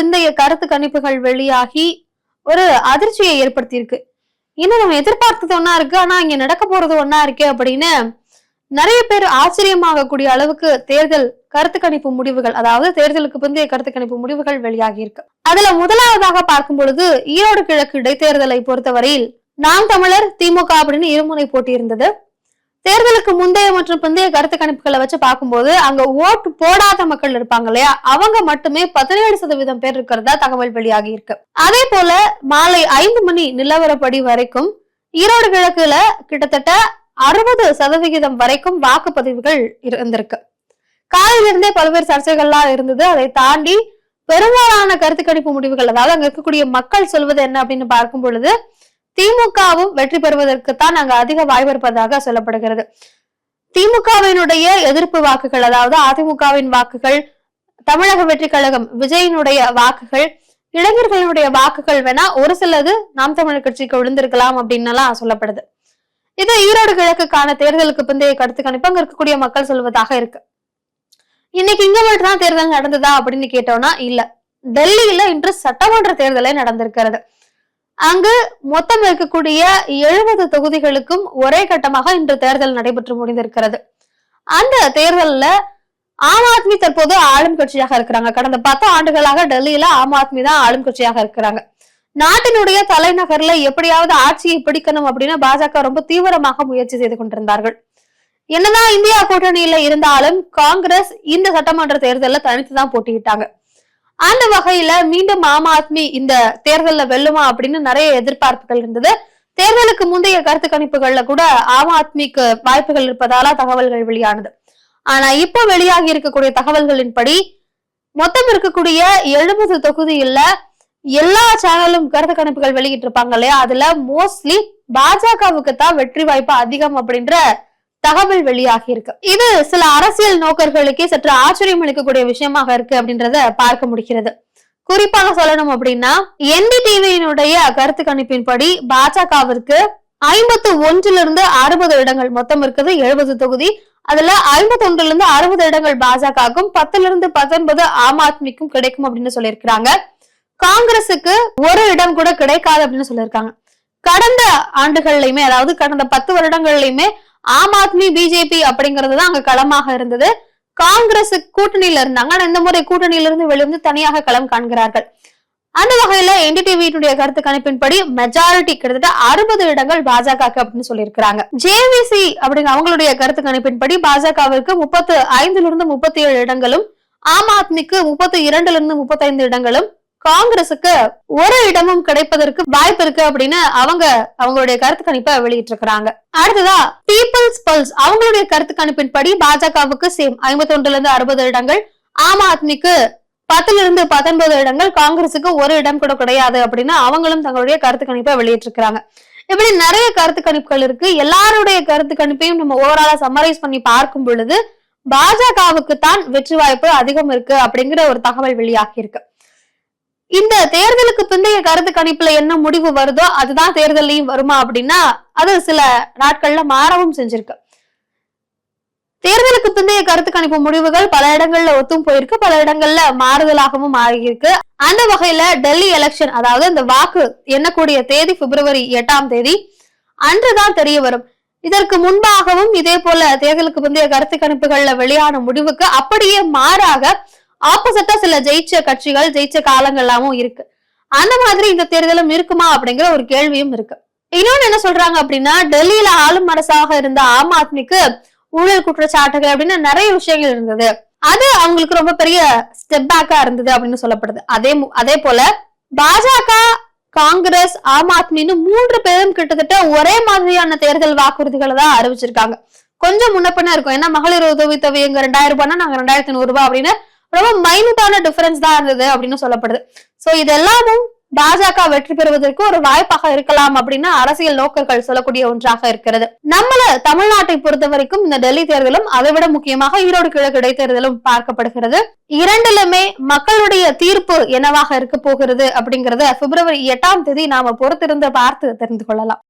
பிந்தைய கருத்து கணிப்புகள் வெளியாகி ஒரு அதிர்ச்சியை ஏற்படுத்தியிருக்கு. இன்னும் நம்ம எதிர்பார்த்தது ஒன்னா இருக்கு. ஆனா இங்க நடக்க போறது ஒன்னா இருக்கு அப்படின்னு நிறைய பேர் ஆச்சரியமாகக்கூடிய அளவுக்கு தேர்தல் கருத்து கணிப்பு முடிவுகள் அதாவது தேர்தலுக்கு பிந்தைய கருத்து கணிப்பு முடிவுகள் வெளியாகி இருக்கு அதுல முதலாவதாக பார்க்கும் பொழுது ஈரோடு கிழக்கு இடைத்தேர்தலை பொறுத்தவரையில் நாம் தமிழர் திமுக அப்படின்னு இருமுனை போட்டி இருந்தது தேர்தலுக்கு முந்தைய மற்றும் பிந்தைய கருத்து கணிப்புகளை வச்சு பார்க்கும்போது அங்க ஓட்டு போடாத மக்கள் இருப்பாங்க இல்லையா? அவங்க மட்டுமே பதினேழு சதவீதம் பேர் இருக்கிறதா தகவல் வெளியாகி இருக்கு. அதே போல மாலை ஐந்து மணி நிலவரப்படி வரைக்கும் ஈரோடு கிழக்குல கிட்டத்தட்ட அறுபது சதவிகிதம் வரைக்கும் வாக்குப்பதிவுகள் இருந்திருக்கு. காலையிலிருந்தே பல்வேறு சர்ச்சைகள்லாம் இருந்தது. அதை தாண்டி பெரும்பாலான கருத்து கணிப்பு முடிவுகள் அதாவது அங்க இருக்கக்கூடிய மக்கள் சொல்வது என்ன அப்படின்னு பார்க்கும் பொழுது திமுகவும் வெற்றி பெறுவதற்குத்தான் அங்கு அதிக வாய்ப்பு இருப்பதாக சொல்லப்படுகிறது. திமுகவினுடைய எதிர்ப்பு வாக்குகள் அதாவது அதிமுகவின் வாக்குகள் தமிழக வெற்றி கழகம் விஜயினுடைய வாக்குகள் இளைஞர்களுடைய வாக்குகள் வேணா ஒரு சிலது நாம் தமிழர் கட்சிக்கு விழுந்திருக்கலாம் அப்படின்னு எல்லாம் சொல்லப்படுது. இது ஈரோடு கிழக்குக்கான தேர்தலுக்கு பிந்தைய கருத்து கணிப்பு. அங்க இருக்கக்கூடிய மக்கள் சொல்வதாக இருக்கு. இன்னைக்கு இங்க மட்டும்தான் தேர்தல் நடந்ததா அப்படின்னு கேட்டோம்னா இல்ல. டெல்லியில இன்று சட்டமன்ற தேர்தலே நடந்திருக்கிறது. அங்கு மொத்தம் இருக்கக்கூடிய எழுபது தொகுதிகளுக்கும் ஒரே கட்டமாக இன்று தேர்தல் நடைபெற்று முடிந்திருக்கிறது. அந்த தேர்தலில் ஆம் ஆத்மி தற்போது ஆளும் கட்சியாக இருக்கிறாங்க. கடந்த பத்து ஆண்டுகளாக டெல்லியில ஆம் ஆத்மி தான் ஆளும் கட்சியாக இருக்கிறாங்க. நாட்டினுடைய தலைநகர்ல எப்படியாவது ஆட்சியை பிடிக்கணும் அப்படின்னு பாஜக ரொம்ப தீவிரமாக முயற்சி செய்து கொண்டிருந்தார்கள். என்னதான் இந்தியா கூட்டணியில இருந்தாலும் காங்கிரஸ் இந்த சட்டமன்ற தேர்தலில் தனித்துதான் போட்டியிட்டாங்க. அந்த வகையில மீண்டும் ஆம் ஆத்மி இந்த தேர்தல்ல வெல்லுமா அப்படின்னு நிறைய எதிர்பார்ப்புகள் இருந்தது. தேர்தலுக்கு முந்தைய கருத்து கணிப்புகள்ல கூட ஆம் ஆத்மிக்கு வாய்ப்புகள் இருப்பதால தகவல்கள் வெளியானது. ஆனா இப்ப வெளியாகி இருக்கக்கூடிய தகவல்களின்படி மொத்தம் இருக்கக்கூடிய எழுபது தொகுதியில எல்லா சேனலும் கருத்து கணிப்புகள் வெளியிட்டு இருப்பாங்க இல்லையா? அதுல மோஸ்ட்லி பாஜகவுக்கு தான் வெற்றி வாய்ப்பு அதிகம் அப்படின்ற தகவல் வெளியாகி இருக்கு. இது சில அரசியல் நோக்கர்களுக்கே சற்று ஆச்சரியம் அளிக்கக்கூடிய விஷயமாக இருக்கு அப்படின்றத பார்க்க முடிகிறது. குறிப்பாக சொல்லணும் அப்படின்னா என்டிடிவியினுடைய கருத்து கணிப்பின்படி பாஜகவிற்கு ஐம்பத்து ஒன்றுல இருந்து அறுபது இடங்கள் மொத்தம் இருக்குது எழுபது தொகுதி. அதுல ஐம்பத்தி ஒன்றுல இருந்து அறுபது இடங்கள் பாஜகவுக்கும் பத்துல இருந்து பத்தொன்பது ஆம் ஆத்மிக்கும் கிடைக்கும் அப்படின்னு சொல்லியிருக்கிறாங்க. காங்கிரசுக்கு ஒரு இடம் கூட கிடைக்காது அப்படின்னு சொல்லியிருக்காங்க. கடந்த ஆண்டுகள்லயுமே அதாவது கடந்த பத்து வருடங்கள்லயுமே ஆம் ஆத்மி பிஜேபி அப்படிங்கிறது தான் அங்க களமாக இருந்தது. காங்கிரஸ் கூட்டணியில இருந்தாங்க. ஆனா இந்த முறை கூட்டணியில இருந்து வெளிவந்து தனியாக களம் காண்கிறார்கள். அந்த வகையில என்டிடிவியினுடைய கருத்து கணிப்பின்படி மெஜாரிட்டி கிட்டத்தட்ட அறுபது இடங்கள் பாஜக அப்படின்னு சொல்லியிருக்கிறாங்க. ஜேவிசி அப்படிங்கிற அவங்களுடைய கருத்து கணிப்பின்படி பாஜகவிற்கு முப்பத்து ஐந்துல இருந்து முப்பத்தி ஏழு இடங்களும் ஆம் ஆத்மிக்கு முப்பத்தி இரண்டுல இருந்து முப்பத்தி ஐந்து இடங்களும் காங்கிரசுக்கு ஒரு இடமும் கிடைப்பதற்கு வாய்ப்பு இருக்கு அப்படின்னு அவங்க அவங்களுடைய கருத்து கணிப்பை வெளியிட்டு இருக்கிறாங்க அடுத்ததா பீப்புள்ஸ் பல்ஸ் அவங்களுடைய கருத்து கணிப்பின்படி பாஜகவுக்கு சேம் ஐம்பத்தி ஒன்றுல இருந்து அறுபது இடங்கள் ஆம் ஆத்மிக்கு பத்துல இருந்து பத்தொன்பது இடங்கள் காங்கிரசுக்கு ஒரு இடம் கூட கிடையாது அப்படின்னு அவங்களும் தங்களுடைய கருத்து கணிப்பை வெளியிட்டிருக்கிறாங்க. இப்படி நிறைய கருத்து கணிப்புகள் இருக்கு. எல்லாருடைய கருத்து கணிப்பையும் நம்ம ஓவராலா சம்மரைஸ் பண்ணி பார்க்கும் பொழுது பாஜகவுக்கு தான் வெற்றி வாய்ப்பு அதிகம் இருக்கு அப்படிங்கிற ஒரு தகவல் வெளியாகி இருக்கு இந்த தேர்தலுக்கு பிந்தைய கருத்து கணிப்புல என்ன முடிவு வருதோ அதுதான் தேர்தலையும் வருமா அப்படின்னா அது சில நாட்கள்ல மாறவும் செஞ்சிருக்கு. தேர்தலுக்கு பிந்தைய கருத்து கணிப்பு முடிவுகள் பல இடங்கள்ல ஒத்தும் போயிருக்கு பல இடங்கள்ல மாறுதலாகவும் ஆகியிருக்கு அந்த வகையில டெல்லி எலெக்ஷன் அதாவது இந்த வாக்கு எண்ணக்கூடிய தேதி பிப்ரவரி எட்டாம் தேதி அன்றுதான் தெரிய வரும். இதற்கு முன்பாகவும் இதே போல தேர்தலுக்கு பிந்தைய கருத்து கணிப்புகள்ல வெளியான முடிவுக்கு அப்படியே மாறாக ஆப்போசிட்டா சில ஜெயிச்ச கட்சிகள் ஜெயிச்ச காலங்கள்லாமும் இருக்கு. அந்த மாதிரி இந்த தேர்தலும் இருக்குமா அப்படிங்கிற ஒரு கேள்வியும் இருக்கு. இன்னொன்னு என்ன சொல்றாங்க அப்படின்னா டெல்லியில ஆளும் அரசாக இருந்த ஆம் ஆத்மிக்கு ஊழல் குற்றச்சாட்டுகள் அப்படின்னு நிறைய விஷயங்கள் இருந்தது. அது அவங்களுக்கு ரொம்ப பெரிய ஸ்டெப் பேக்கா இருந்தது அப்படின்னு சொல்லப்படுது. அதே மு- அதே போல பாஜக காங்கிரஸ் ஆம் ஆத்மின்னு மூன்று பேரும் கிட்டத்தட்ட ஒரே மாதிரியான தேர்தல் வாக்குறுதிகளை தான் அறிவிச்சிருக்காங்க. கொஞ்சம் முன்னப்பண்ண இருக்கும். ஏன்னா மகளிர் உதவித்தொகை எங்க ரெண்டாயிரம் ரூபாய்னா நாங்க ரெண்டாயிரத்தி நூறு ரூபாய் அப்படின்னு ரொம்ப மைனூட்டான டிஃபரன்ஸ் தான் இருந்தது அப்படின்னு சொல்லப்படுது. சோ இது எல்லாமும் பாஜக வெற்றி பெறுவதற்கு ஒரு வாய்ப்பாக இருக்கலாம் அப்படின்னு அரசியல் நோக்கர்கள் சொல்லக்கூடிய ஒன்றாக இருக்கிறது. நம்மள தமிழ்நாட்டை பொறுத்த வரைக்கும் இந்த டெல்லி தேர்தலும் அதை விட முக்கியமாக ஈரோடு கிழக்கு இடைத்தேர்தலும் பார்க்கப்படுகிறது. இரண்டிலுமே மக்களுடைய தீர்ப்பு என்னவாக இருக்க போகிறது அப்படிங்கறத பிப்ரவரி எட்டாம் தேதி நாம பொறுத்திருந்து பார்த்து தெரிந்து கொள்ளலாம்.